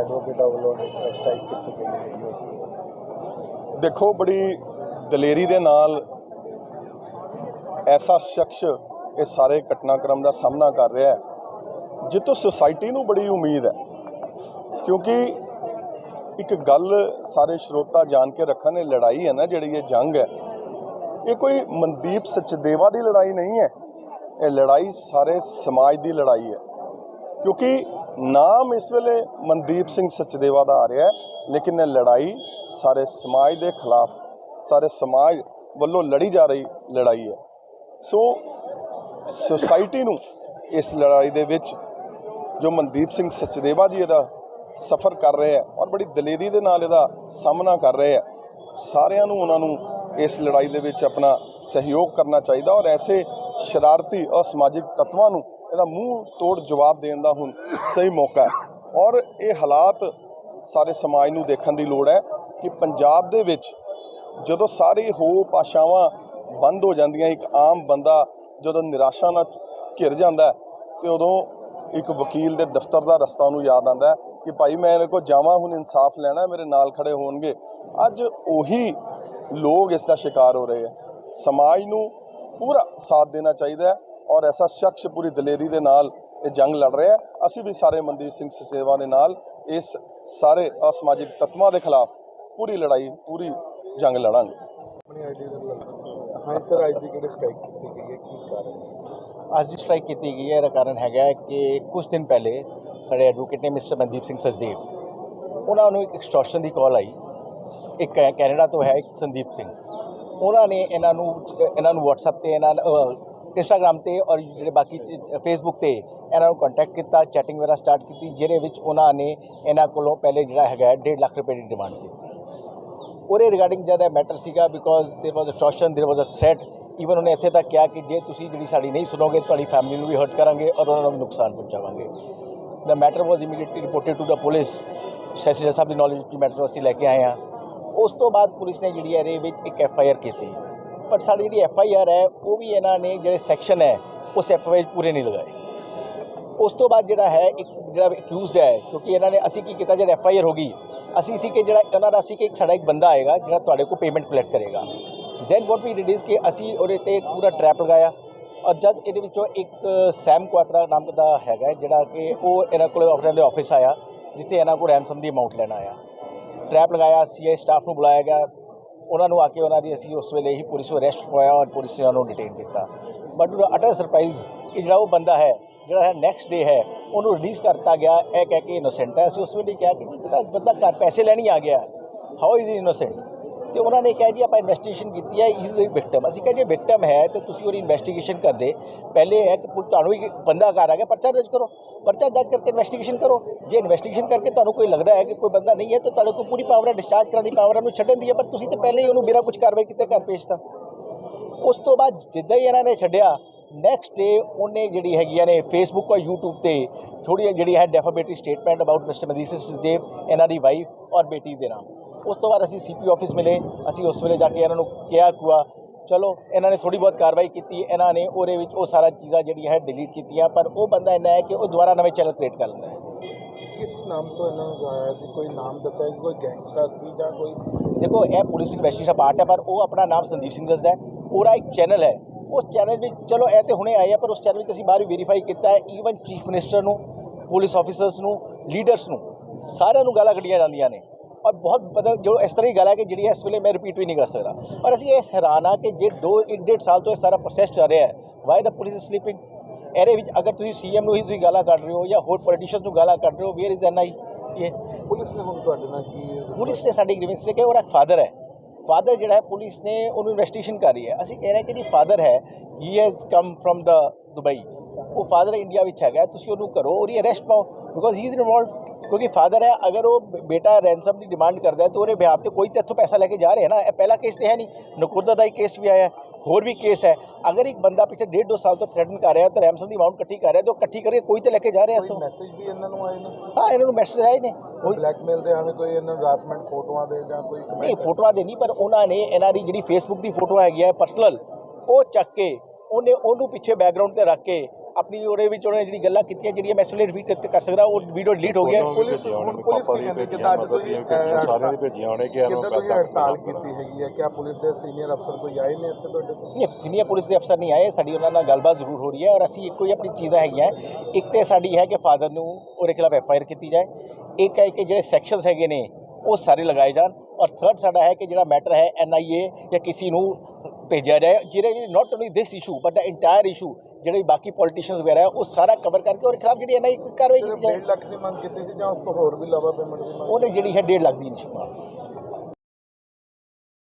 ਐਡਵੋਕੇਟਾਂ ਵੱਲੋਂ ਸਟ੍ਰਾਈਕ ਕੀਤੀ ਗਈ ਹੈ ਦੇਖੋ, ਬੜੀ ਦਲੇਰੀ ਦੇ ਨਾਲ ਐਸਾ ਸ਼ਖਸ ਇਹ ਸਾਰੇ ਘਟਨਾਕ੍ਰਮ ਦਾ ਸਾਹਮਣਾ ਕਰ ਰਿਹਾ ਹੈ ਜਿੱਤੋਂ ਸੁਸਾਇਟੀ ਨੂੰ ਬੜੀ ਉਮੀਦ ਹੈ। ਕਿਉਂਕਿ ਇੱਕ ਗੱਲ ਸਾਰੇ ਸਰੋਤਾ ਜਾਣ ਕੇ ਰੱਖਣ, ਇਹ ਲੜਾਈ ਹੈ ਨਾ ਜਿਹੜੀ ਇਹ ਜੰਗ ਹੈ। ਇਹ ਕੋਈ ਮਨਦੀਪ ਸਚਦੇਵਾ ਦੀ ਲੜਾਈ ਨਹੀਂ ਹੈ। ਇਹ ਲੜਾਈ ਸਾਰੇ ਸਮਾਜ ਦੀ ਲੜਾਈ ਹੈ। ਕਿਉਂਕਿ ਨਾਮ ਇਸ ਵੇਲੇ ਮਨਦੀਪ ਸਿੰਘ ਸਚਦੇਵਾ ਦਾ ਆ ਰਿਹਾ ਹੈ, ਲੇਕਿਨ ਇਹ ਲੜਾਈ ਸਾਰੇ ਸਮਾਜ ਦੇ ਖਿਲਾਫ, ਸਾਰੇ ਸਮਾਜ ਵੱਲੋਂ ਲੜੀ ਜਾ ਰਹੀ ਲੜਾਈ ਹੈ। ਸੋ ਸੁਸਾਇਟੀ ਨੂੰ ਇਸ ਲੜਾਈ ਦੇ ਵਿੱਚ ਜੋ ਮਨਦੀਪ ਸਿੰਘ ਸਚਦੇਵਾ ਜੀ ਇਹਦਾ ਸਫ਼ਰ ਕਰ ਰਹੇ ਹੈ ਔਰ ਬੜੀ ਦਲੇਰੀ ਦੇ ਨਾਲ ਇਹਦਾ ਸਾਹਮਣਾ ਕਰ ਰਹੇ ਹੈ, ਸਾਰਿਆਂ ਨੂੰ ਉਹਨਾਂ ਨੂੰ ਇਸ ਲੜਾਈ ਦੇ ਵਿੱਚ ਆਪਣਾ ਸਹਿਯੋਗ ਕਰਨਾ ਚਾਹੀਦਾ ਔਰ ਐਸੇ ਸ਼ਰਾਰਤੀ ਅਸਮਾਜਿਕ ਤੱਤਵਾਂ ਨੂੰ ਇਹਦਾ ਮੂੰਹ ਤੋੜ ਜਵਾਬ ਦੇਣ ਦਾ ਹੁਣ ਸਹੀ ਮੌਕਾ ਹੈ। ਔਰ ਇਹ ਹਾਲਾਤ ਸਾਰੇ ਸਮਾਜ ਨੂੰ ਦੇਖਣ ਦੀ ਲੋੜ ਹੈ ਕਿ ਪੰਜਾਬ ਦੇ ਵਿੱਚ ਜਦੋਂ ਸਾਰੀ ਹੋ ਆਸ਼ਾਵਾਂ ਬੰਦ ਹੋ ਜਾਂਦੀਆਂ ਇੱਕ ਆਮ ਬੰਦਾ ਜਦੋਂ ਨਿਰਾਸ਼ਾ ਨਾਲ ਘਿਰ ਜਾਂਦਾ ਹੈ, ਤੇ ਉਦੋਂ ਇੱਕ ਵਕੀਲ ਦੇ ਦਫ਼ਤਰ ਦਾ ਰਸਤਾ ਉਹਨੂੰ ਯਾਦ ਆਉਂਦਾ ਕਿ ਭਾਈ ਮੈਂ ਇਹਦੇ ਕੋਲ ਜਾਵਾਂ ਹੁਣ ਇਨਸਾਫ ਲੈਣਾ ਮੇਰੇ ਨਾਲ ਖੜੇ ਹੋਣਗੇ। ਅੱਜ ਉਹੀ ਲੋਕ ਇਸ ਦਾ ਸ਼ਿਕਾਰ ਹੋ ਰਹੇ ਹੈ। ਸਮਾਜ ਨੂੰ ਪੂਰਾ ਸਾਥ ਦੇਣਾ ਚਾਹੀਦਾ ਹੈ ਔਰ ਐਸਾ ਸ਼ਖਸ ਪੂਰੀ ਦਲੇਰੀ ਦੇ ਨਾਲ ਇਹ ਜੰਗ ਲੜ ਰਿਹਾ ਹੈ। ਅਸੀਂ ਵੀ ਸਾਰੇ ਮਨਦੀਪ ਸਿੰਘ ਸਚੇਵਾ ਦੇ ਨਾਲ ਇਸ ਸਾਰੇ ਅਸਮਾਜਿਕ ਤੱਤਵਾਂ ਦੇ ਖਿਲਾਫ ਪੂਰੀ ਲੜਾਈ ਪੂਰੀ ਜੰਗ ਲੜਾਂਗੇ। ਆਪਣੀ ਆਈਡੀ ਦੇ ਨਾਲ ਹਾਂ ਸਰ ਅੱਜ ਦੀ ਕਿਹੜੀ ਸਟ੍ਰਾਈਕ ਕੀਤੀ ਗਈ ਹੈ? ਕੀ ਕਾਰਨ? ਅੱਜ ਦੀ ਸਟ੍ਰਾਈਕ ਕੀਤੀ ਗਈ ਹੈ। ਇਹਦਾ ਕਾਰਨ ਹੈਗਾ ਕਿ ਕੁਝ ਦਿਨ ਪਹਿਲੇ ਸਾਡੇ ਐਡਵੋਕੇਟ ਨੇ ਮਿਸਟਰ ਮਨਦੀਪ ਸਿੰਘ ਸਚਦੇਵ ਉਹਨਾਂ ਨੂੰ ਇੱਕ ਐਕਸਟੋਰਸ਼ਨ ਦੀ ਕਾਲ ਆਈ। ਇੱਕ ਕੈਨੇਡਾ ਤੋਂ ਹੈ ਇੱਕ ਸੰਦੀਪ ਸਿੰਘ। ਉਹਨਾਂ ਨੇ ਇਹਨਾਂ ਨੂੰ ਇਹਨਾਂ ਨੂੰ WhatsApp ਤੇ ਇਹਨਾਂ ਇੰਸਟਾਗ੍ਰam ਤੇ ਔਰ ਜਿਹੜੇ ਬਾਕੀ ਫੇਸਬੁੱਕ ਤੇ ਇਹਨਾਂ ਨੂੰ ਕੰਟੈਕਟ ਕੀਤਾ ਚੈਟਿੰਗ ਵਗੈਰਾ ਸਟਾਰਟ ਕੀਤੀ ਜਿਹਦੇ ਵਿੱਚ ਉਹਨਾਂ ਨੇ ਇਹਨਾਂ ਕੋਲੋਂ ਪਹਿਲੇ ਜਿਹੜਾ ਹੈਗਾ 1.5 ਲੱਖ ਰੁਪਏ ਦੀ ਡਿਮਾਂਡ ਕੀਤੀ ਉਹਦੇ ਰਿਗਾਰਡਿੰਗ ਜ਼ਿਆਦਾ ਮੈਟਰ ਸੀਗਾ because there was a tension there was a threat even ਉਹਨੇ ਇੱਥੇ ਤੱਕ ਕਿਹਾ ਕਿ ਜੇ ਤੁਸੀਂ ਜਿਹੜੀ ਸਾਡੀ ਨਹੀਂ ਸੁਣੋਗੇ ਤੁਹਾਡੀ ਫੈਮਿਲੀ ਨੂੰ ਵੀ ਹਰਟ ਕਰਾਂਗੇ ਔਰ ਉਹਨਾਂ ਨੂੰ ਵੀ ਨੁਕਸਾਨ ਪਹੁੰਚਾਵਾਂਗੇ the matter was immediately reported to the police session ਜੱਜ ਸਾਹਿਬ ਦੀ ਨੌਲੇਜ ਵਿੱਚ ਮੈਟਰ ਅਸੀਂ ਲੈ ਕੇ ਆਏ ਹਾਂ ਉਸ ਤੋਂ ਬਾਅਦ ਪੁਲਿਸ ਨੇ ਜਿਹੜੀ ਹੈ ਇਹਦੇ ਵਿੱਚ ਇੱਕ ਐਫ ਆਈ ਆਰ ਕੀਤੀ। ਪਰ ਸਾਡੀ ਜਿਹੜੀ ਐਫ ਆਈ ਆਰ ਹੈ, ਉਹ ਵੀ ਇਹਨਾਂ ਨੇ ਜਿਹੜੇ ਸੈਕਸ਼ਨ ਹੈ, ਉਸ ਐਫ ਆਈ ਆਰ ਪੂਰੇ ਨਹੀਂ ਲਗਾਏ। ਉਸ ਤੋਂ ਬਾਅਦ ਜਿਹੜਾ ਹੈ, ਇੱਕ ਜਿਹੜਾ ਅਕਿਊਜ਼ਡ ਹੈ, ਕਿਉਂਕਿ ਇਹਨਾਂ ਨੇ ਅਸੀਂ ਕੀ ਕੀਤਾ, ਜਿਹੜਾ ਐਫ ਆਈ ਆਰ ਹੋ ਗਈ, ਅਸੀਂ ਸੀ ਕਿ ਜਿਹੜਾ ਉਹਨਾਂ ਦਾ ਸੀ ਕਿ ਇੱਕ ਸਾਡਾ ਇੱਕ ਬੰਦਾ ਆਏਗਾ, ਜਿਹੜਾ ਤੁਹਾਡੇ ਕੋਲ ਪੇਮੈਂਟ ਕਲੈਕਟ ਕਰੇਗਾ। Then what we did is ਕਿ ਅਸੀਂ ਉਹਦੇ ਤੇ ਪੂਰਾ ਟਰੈਪ ਲਗਾਇਆ ਔਰ ਜਦ ਇਹਦੇ ਵਿੱਚੋਂ ਇੱਕ ਸੈਮ ਕੁਆਤਰਾ ਨਾਮ ਦਾ ਹੈਗਾ ਜਿਹੜਾ ਕਿ ਉਹ ਇਹਨਾਂ ਕੋਲ ਆਪਣੇ ਦੇ ਆਫਿਸ ਆਇਆ, ਜਿੱਥੇ ਇਹਨਾਂ ਕੋਲ ਰੈਮਸਮ ਦੀ ਅਮਾਉਂਟ ਲੈਣ ਆਇਆ। ਟਰੈਪ ਲਗਾਇਆ ਸੀਆਈ ਸਟਾਫ ਨੂੰ ਬੁਲਾਇਆ ਗਿਆ। ਉਹਨਾਂ ਨੂੰ ਆ ਕੇ ਉਹਨਾਂ ਦੀ ਅਸੀਂ ਉਸ ਵੇਲੇ ਹੀ ਪੁਲਿਸ ਨੂੰ ਅਰੈਸਟ ਕਰਵਾਇਆ ਔਰ ਪੁਲਿਸ ਨੇ ਉਹਨਾਂ ਨੂੰ ਡਿਟੇਨ ਕੀਤਾ ਬਟ ਅਟਰ ਸਰਪ੍ਰਾਈਜ਼ ਕਿ ਜਿਹੜਾ ਉਹ ਬੰਦਾ ਹੈ, ਜਿਹੜਾ ਹੈ ਨੈਕਸਟ ਡੇ ਹੈ, ਉਹਨੂੰ ਰਿਲੀਜ਼ ਕਰਤਾ ਗਿਆ। ਇਹ ਕਹਿ ਕੇ ਇਨੋਸੈਂਟ ਹੈ। ਅਸੀਂ ਉਸ ਵੇਲੇ ਕਿਹਾ ਕਿ ਜਿਹੜਾ ਬੰਦਾ ਘਰ ਪੈਸੇ ਲੈਣ ਹੀ ਆ ਗਿਆ। ਹਾਊ ਇਜ਼ ਇਨੋਸੈਂਟ ਤੇ ਉਹਨਾਂ ਨੇ ਕਿਹਾ ਜੀ, ਆਪਾਂ ਇਨਵੈਸਟੀਗੇਸ਼ਨ ਕੀਤੀ ਹੈ ਇਜ਼ ਅ ਵਿਕਟਮ ਅਸੀਂ ਕਿਹਾ ਜੇ ਵਿਕਟਮ ਹੈ ਤੇ ਤੁਸੀਂ ਉਹਦੀ ਇਨਵੈਸਟੀਗੇਸ਼ਨ ਕਰਦੇ। ਪਹਿਲੇ ਹੈ ਕਿ ਪੁਲ- ਤੁਹਾਨੂੰ ਇੱਕ ਬੰਦਾ ਘਰ ਆ ਗਿਆ, ਪਰਚਾ ਦਰਜ ਕਰੋ। ਪਰਚਾ ਦਰਜ ਕਰਕੇ ਇਨਵੈਸਟੀਗੇਸ਼ਨ ਕਰੋ। ਜੇ ਇਨਵੈਸਟੀਗੇਸ਼ਨ ਕਰਕੇ ਤੁਹਾਨੂੰ ਕੋਈ ਲੱਗਦਾ ਹੈ ਕਿ ਕੋਈ ਬੰਦਾ ਨਹੀਂ ਹੈ, ਤਾਂ ਤੁਹਾਡੇ ਕੋਲ ਪੂਰੀ ਪਾਵਰ ਹੈ ਡਿਸਚਾਰਜ ਕਰਨ ਦੀ ਪਾਵਰ ਹੈ, ਉਹਨੂੰ ਛੱਡਣ ਦੀ ਹੈ, ਪਰ ਤੁਸੀਂ ਤਾਂ ਪਹਿਲੇ ਹੀ ਉਹਨੂੰ ਬਿਨਾਂ ਕੁਝ ਕਾਰਵਾਈ ਕੀਤੇ ਘਰ ਭੇਜਤਾ ਉਸ ਤੋਂ ਬਾਅਦ ਜਿੱਦਾਂ ਹੀ ਇਹਨਾਂ ਨੇ ਛੱਡਿਆ ਨੈਕਸਟ ਡੇ ਉਹਨੇ ਜਿਹੜੀ ਹੈਗੀਆਂ ਨੇ ਫੇਸਬੁੱਕ ਔਰ YouTube ਤੇ ਥੋੜੀ ਜਿਹੜੀ ਹੈ ਡੈਫਾਮੇਟਰੀ ਸਟੇਟਮੈਂਟ ਅਬਾਊਟ ਮਿਸਟਰ ਮਦੀਸਰ ਸਜਦੇਵ ਇਹਨਾਂ ਦੀ ਵਾਈਫ ਔਰ ਬੇਟੀ ਦੇ ਨਾਮ। ਉਸ ਤੋਂ ਬਾਅਦ ਅਸੀਂ ਸੀਪੀ ਆਫਿਸ ਮਿਲੇ ਅਸੀਂ ਉਸ ਵੇਲੇ ਜਾ ਕੇ ਇਹਨਾਂ ਨੂੰ ਕਿਹਾ ਕੁਆ ਚਲੋ ਇਹਨਾਂ ਨੇ ਥੋੜੀ ਬਹੁਤ ਕਾਰਵਾਈ ਕੀਤੀ ਇਹਨਾਂ ਨੇ ਉਹਦੇ ਵਿੱਚ ਉਹ ਸਾਰਾ ਚੀਜ਼ਾਂ ਜਿਹੜੀਆਂ ਹੈ ਡਿਲੀਟ ਕੀਤੀਆਂ ਪਰ ਉਹ ਬੰਦਾ ਇੰਨਾ ਹੈ ਕਿ ਉਹ ਦੁਬਾਰਾ ਨਵੇਂ ਚੈਨਲ ਕ੍ਰੀਏਟ ਕਰ ਲੈਂਦਾ ਹੈ। ਕਿਸ ਨਾਮ ਤੋਂ ਇਹਨਾਂ ਨੂੰ ਜਾਇਆ ਸੀ? ਕੋਈ ਨਾਮ ਦੱਸਿਆ ਕੋਈ ਗੈਂਗਸਟਰ ਸੀ ਜਾਂ ਕੋਈ ਦੇਖੋ ਇਹ ਪੁਲਿਸ ਇਨਵੈਸਟੀਗੇਸ਼ਨ ਪਾਰਟ ਹੈ ਪਰ ਉਹ ਆਪਣਾ ਨਾਮ ਸੰਦੀਪ ਸਿੰਘ ਦੱਸਦਾ ਹੈ। ਉਹਦਾ ਇੱਕ ਚੈਨਲ ਹੈ। ਉਸ ਚੈਨਲ ਵਿੱਚ ਚਲੋ ਇਹ ਤੇ ਹੁਣੇ ਆਏ ਆ ਪਰ ਉਸ ਚੈਨਲ ਵਿੱਚ ਅਸੀਂ ਬਾਹਰ ਵੈਰੀਫਾਈ ਕੀਤਾ ਹੈ ਈਵਨ ਚੀਫ ਮਿਨਿਸਟਰ ਨੂੰ ਪੁਲਿਸ ਆਫੀਸਰਸ ਨੂੰ ਲੀਡਰਸ ਨੂੰ ਸਾਰਿਆਂ ਨੂੰ ਗਾਲਾਂ ਕੱਢੀਆਂ ਜਾਂਦੀਆਂ ਨੇ। ਔਰ ਬਹੁਤ ਮਤਲਬ ਜੋ ਇਸ ਤਰ੍ਹਾਂ ਦੀ ਗੱਲ ਹੈ ਕਿ ਜਿਹੜੀ ਇਸ ਵੇਲੇ ਮੈਂ ਰਿਪੀਟ ਵੀ ਨਹੀਂ ਕਰ ਸਕਦਾ। ਪਰ ਅਸੀਂ ਇਹ ਹੈਰਾਨ ਆ ਕਿ ਜੇ ਦੋ ਇੱਕ ਡੇਢ ਸਾਲ ਤੋਂ ਇਹ ਸਾਰਾ ਪ੍ਰੋਸੈਸ ਚੱਲ ਰਿਹਾ ਹੈ ਵਾਈ ਦਾ ਪੁਲਿਸ ਸਲੀਪਿੰਗ ਇਹਦੇ ਵਿੱਚ ਅਗਰ ਤੁਸੀਂ ਸੀਐਮ ਨੂੰ ਹੀ ਤੁਸੀਂ ਗਾਲਾਂ ਕੱਢ ਰਹੇ ਹੋ ਜਾਂ ਹੋਰ ਪੋਲੀਟੀਸ਼ੀਅਨਸ ਨੂੰ ਗਾਲਾਂ ਕੱਢ ਰਹੇ ਹੋ ਵੇਅਰ ਇਜ਼ ਐਨ ਆਈ ਇਹ ਪੁਲਿਸ ਨੇ ਹੁਣ ਤੁਹਾਡੇ ਨਾਲ ਕੀ ਪੁਲਿਸ ਨੇ ਸਾਡੀ ਗ੍ਰੀਵੈਂਸ ਸੀ ਕਿ ਉਹਦਾ ਫਾਦਰ ਹੈ। ਫਾਦਰ ਜਿਹੜਾ ਹੈ ਪੁਲਿਸ ਨੇ ਉਹਨੂੰ ਇਨਵੈਸਟੀਗੇਸ਼ਨ ਕਰ ਰਹੀ ਹੈ। ਅਸੀਂ ਕਹਿ ਰਹੇ ਕਿ ਜੀ ਫਾਦਰ ਹੈ he has come from the Dubai ਉਹ ਫਾਦਰ ਇੰਡੀਆ ਵਿੱਚ ਹੈਗਾ ਤੁਸੀਂ ਉਹਨੂੰ ਕਰੋ ਉਹਦੀ ਅਰੈਸਟ ਪਾਓ ਬਿਕੋਜ਼ ਹੀ ਇਜ਼ ਇਨਵੋਲਵਡ ਕਿਉਂਕਿ ਫਾਦਰ ਹੈ ਅਗਰ ਉਹ ਬੇਟਾ ਰੈਂਸਮ ਦੀ ਡਿਮਾਂਡ ਕਰਦਾ ਹੈ ਤਾਂ ਉਹਦੇ ਬਿਹਾਫ ਤੇ ਕੋਈ ਤੇ ਇੱਥੋਂ ਪੈਸਾ ਲੈ ਕੇ ਜਾ ਰਿਹਾ ਨਾ। ਇਹ ਪਹਿਲਾ ਕੇਸ ਤੇ ਹੈ ਨਹੀਂ। ਨਕੁਰਦਾ ਦਾ ਹੀ ਕੇਸ ਵੀ ਆਇਆ। ਹੋਰ ਵੀ ਕੇਸ ਹੈ। ਅਗਰ ਇੱਕ ਬੰਦਾ ਪਿੱਛੇ ਡੇਢ ਦੋ ਸਾਲ ਤੋਂ ਥ੍ਰੈਟਨ ਕਰ ਰਿਹਾ ਤਾਂ ਰੈਂਸਮ ਦੀ ਅਮਾਉਂਟ ਇਕੱਠੀ ਕਰ ਰਿਹਾ ਤਾਂ ਉਹ ਇਕੱਠੀ ਕਰਕੇ ਕੋਈ ਤੇ ਲੈ ਕੇ ਜਾ ਰਿਹਾ ਇੱਥੋਂ। ਮੈਸੇਜ ਵੀ ਇਹਨਾਂ ਨੂੰ ਆਏ ਨੇ? ਹਾਂ ਇਹਨਾਂ ਨੂੰ ਮੈਸੇਜ ਆਏ ਨੇ। ਕੋਈ ਬਲੈਕਮੇਲ ਦੇ ਐਵੇਂ ਕੋਈ ਇਹਨਾਂ ਨੂੰ ਹਰਾਸਮੈਂਟ ਫੋਟੋਆਂ ਦੇ ਜਾਂ ਕੋਈ ਨਹੀਂ ਫੋਟੋਆਂ ਦੇ ਨਹੀਂ ਪਰ ਉਹਨਾਂ ਨੇ ਇਹਨਾਂ ਦੀ ਜਿਹੜੀ ਫੇਸਬੁੱਕ ਦੀ ਫੋਟੋ ਹੈਗੀ ਹੈ ਪਰਸਨਲ ਉਹ ਚੱਕ ਕੇ ਉਹਨੇ ਉਹਨੂੰ ਪਿੱਛੇ ਬੈਕਗ੍ਰਾਉਂਡ ਤੇ ਰੱਖ ਕੇ ਆਪਣੀ ਉਹਦੇ ਵਿੱਚ ਉਹਨੇ ਜਿਹੜੀ ਗੱਲਾਂ ਕੀਤੀਆਂ ਜਿਹੜੀਆਂ ਮੈਂ ਇਸ ਵੇਲੇ ਰਿਪੀਟ ਕਰ ਸਕਦਾ ਉਹ ਵੀਡੀਓ ਡਿਲੀਟ ਹੋ ਗਿਆ। ਪੁਲਿਸ ਹੁਣ ਪੁਲਿਸ ਕੀ ਕਹਿੰਦੀ ਕਿਦਾਂ ਅੱਜ ਤੁਸੀਂ ਸਾਰਿਆਂ ਦੀ ਭੇਜੀਆਂ ਉਹਨੇ ਕਿ ਕਿੱਦਾਂ ਤੁਸੀਂ ਹੜਤਾਲ ਕੀਤੀ ਹੈਗੀ ਹੈ? ਕਿਆ ਪੁਲਿਸ ਦੇ ਸੀਨੀਅਰ ਅਫਸਰ ਕੋਈ ਆਏ ਨੇ ਇੱਥੇ ਤੁਹਾਡੇ ਕੋਲ? ਨਹੀਂ ਸੀਨੀਅਰ ਪੁਲਿਸ ਦੇ ਅਫਸਰ ਨਹੀਂ ਆਏ ਸਾਡੀ ਉਹਨਾਂ ਨਾਲ ਗੱਲਬਾਤ ਜ਼ਰੂਰ ਹੋ ਰਹੀ ਹੈ ਔਰ ਅਸੀਂ ਇੱਕੋ ਹੀ ਆਪਣੀ ਚੀਜ਼ਾਂ ਹੈਗੀਆਂ। ਇੱਕ ਤੇ ਸਾਡੀ ਹੈ ਕਿ ਫਾਦਰ ਨੂੰ ਉਹਦੇ ਖਿਲਾਫ ਐਫ ਆਈ ਆਰ ਕੀਤੀ ਜਾਏ। ਇੱਕ ਹੈ ਕਿ ਜਿਹੜੇ ਸੈਕਸ਼ਨਸ ਹੈਗੇ ਨੇ ਉਹ ਸਾਰੇ ਲਗਾਏ ਜਾਣ। ਔਰ ਥਰਡ ਸਾਡਾ ਹੈ ਕਿ ਜਿਹੜਾ ਮੈਟਰ ਹੈ ਐਨ ਆਈ ਏ ਜਾਂ ਕਿਸੇ ਨੂੰ ਭੇਜਿਆ ਜਾਏ ਜਿਹੜੇ ਵੀ not only this issue but the entire issue ਜਿਹੜੇ ਬਾਕੀ ਪੋਲੀਟੀਸ਼ੀਅਨਸ ਵਗੈਰਾ ਉਹ ਸਾਰਾ ਕਵਰ ਕਰਕੇ ਉਹਦੇ ਖਿਲਾਫ ਜਿਹੜੀ ਐਨ ਆਈ ਕਾਰਵਾਈ ਕੀਤੀ ਜਾਏ। 1.5 ਲੱਖ ਦੀ ਮੰਗ ਕੀਤੀ ਸੀ ਜਾਂ ਉਸ ਤੋਂ ਹੋਰ ਵੀ ਇਲਾਵਾ ਪੇਮੈਂਟ ਦੀ ਮੰਗ ਉਹਨੇ ਜਿਹੜੀ ਹੈ 1.5 ਲੱਖ ਦੀ ਨਿਸ਼ਾਨ ਕੀਤੀ ਸੀ।